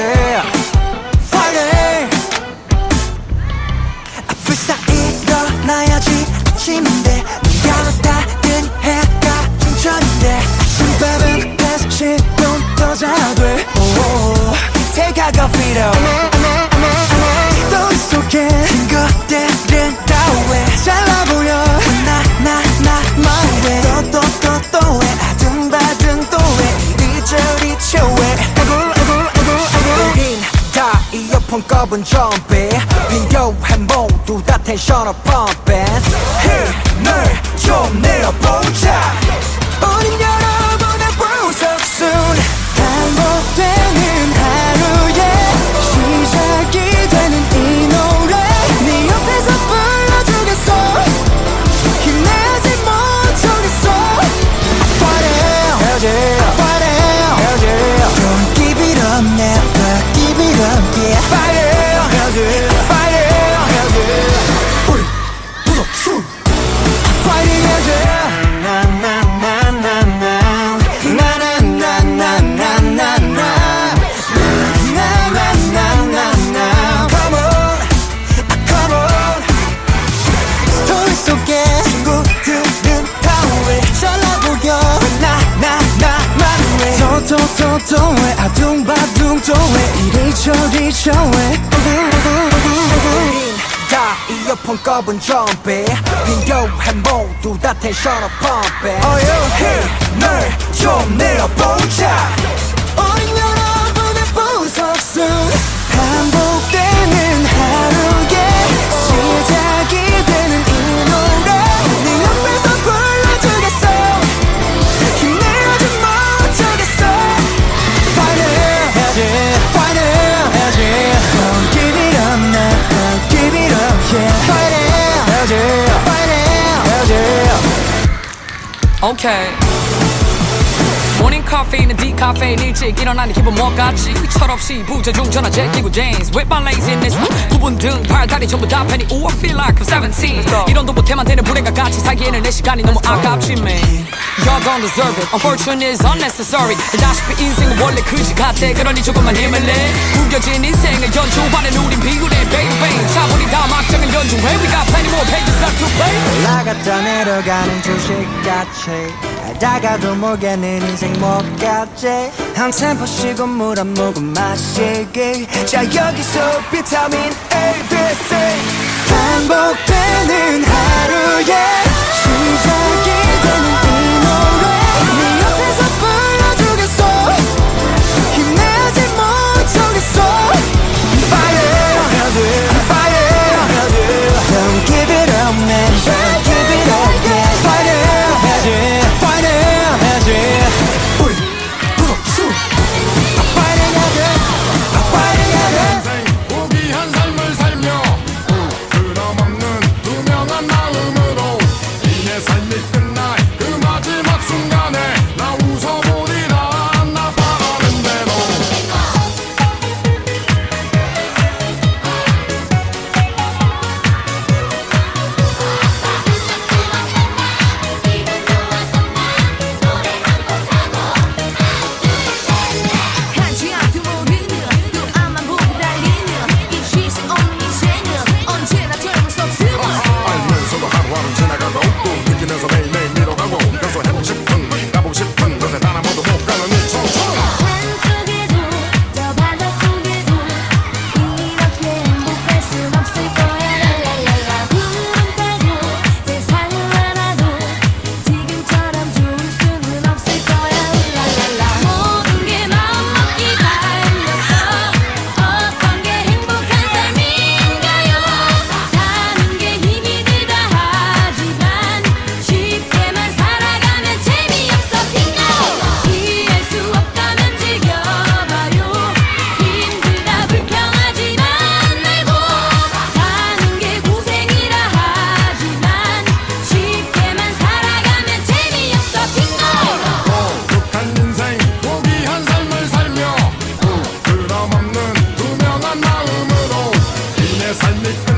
해야지 Friday 불사 일어나야지 아침인데 눈 감았다 뜬 해가 중천인데 아침밥은 계속 시동 떠자돼. 태가가 필요 꼽은 좀비 필요해 모두 다 텐션을 펌핑 힘을 좀 내어보자 또또또또왜 아둥바둥 또왜 이리저리 다 이어폰 꼽은 좀비 필요해 모두 다 텐션을 펌핑 힘을 좀 내어보자. 우린 여러분의 보석순 Okay. 모닝 카페인은 디카페인 일찍 일어나는 기분 뭐같지? 철없이 부재중 전화 제끼고 dance With my laziness. 부분 등 팔다리 전부 다 팬이 Ooh I feel like I'm 17 이런도 못해만 되는 불행과 같이 살기에는 내 시간이 너무 아깝지 man. Y'all don't deserve it. Unfortunate is unnecessary. 다시피 인생은 원래 그지 같아. 그러니 조금만 힘을 내. 구겨진 인생을 연주하는 우린 비굴해 baby. 차분히 다 막장을 연주해. We got plenty more pages left to play. 올라갔다 내려가는 주식같이 알다가도 모르겠는 인생 뭐같지. 한 템포 쉬고 물 한 모금 마시기. 자 여기서 비타민 A, senlik